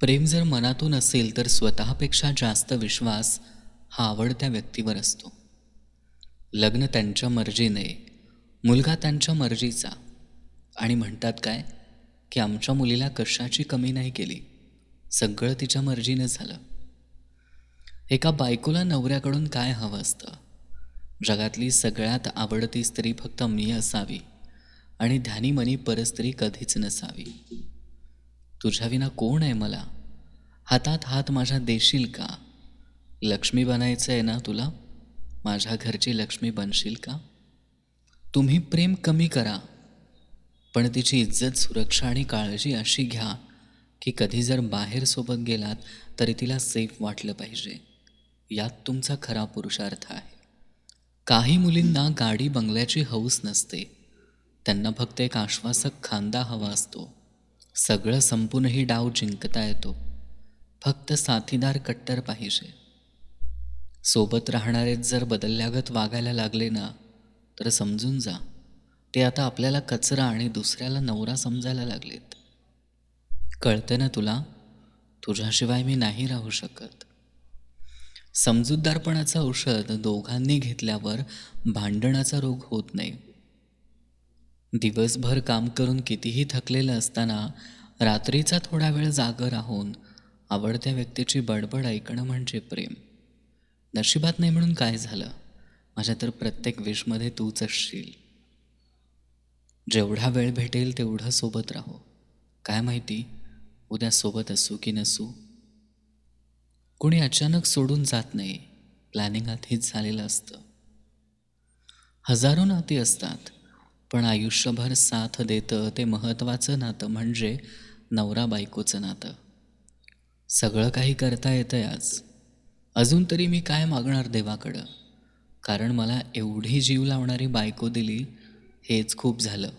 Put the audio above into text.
प्रेम जर मनातून असेल तर स्वतःपेक्षा जास्त विश्वास हा आवडत्या व्यक्तीवर असतो. लग्न त्यांच्या मर्जीने मुलगा त्यांच्या मर्जीचा. आणि म्हणतात काय? की आमच्या मुलीला कशाची कमी नाही केली. सगळं तिच्या मर्जीनं झालं. एका बायकोला नवऱ्याकडून काय हवं असतं? जगातली सगळ्यात आवडती स्त्री फक्त मी असावी. आणि ध्यानी मनी परस्त्री कधीच नसावी. तुझ्याविना कोण आहे मला? हातात हात माझ्या देशील का? लक्ष्मी बनायचं आहे ना तुला? माझ्या घरची लक्ष्मी बनशील का? तुम्ही प्रेम कमी करा पण तिची इज्जत सुरक्षा आणि काळजी अशी घ्या की कधी जर बाहेर सोबत गेलात तरी तिला सेफ वाटलं पाहिजे. यात तुमचा खरा पुरुषार्थ आहे. काही मुलींना गाडी बंगल्याची हौस नसते. त्यांना फक्त एक आश्वासक खांदा हवा असतो. सगळं संपूनही डाव जिंकता येतो. फक्त साथीदार कट्टर पाहिजे. सोबत राहणारेच जर बदलल्यागत वागायला लागले ना तर समजून जा ते आता आपल्याला कचरा आणि दुसऱ्याला नवरा समजायला लागलेत. कळतं ना तुला? तुझ्याशिवाय मी नाही राहू शकत. समजूतदारपणाचं औषध दोघांनी घेतल्यावर भांडणाचा रोग होत नाही. दिवसभर काम करून कितीही थकलेलं असताना रात्रीचा थोडा वेळ जागं राहून आवडत्या व्यक्तीची बडबड ऐकणं म्हणजे प्रेम. नशिबात नाही म्हणून काय झालं? माझ्या तर प्रत्येक विषमध्ये तूच असशील. जेवढा वेळ भेटेल तेवढं सोबत राहो. काय माहिती? उद्या सोबत असू की नसू? कोणी अचानक सोडून जात नाही. प्लॅनिंग आधीच झालेलं असतं. हजारो नाती असतात. पण आयुष्यभर साथ देतं ते महत्त्वाचं नातं म्हणजे नवरा बायकोचं नातं. सगळं काही करता येतं आज. अजून तरी मी काय मागणार देवाकडं? कारण मला एवढी जीव लावणारी बायको दिली हेच खूप झालं.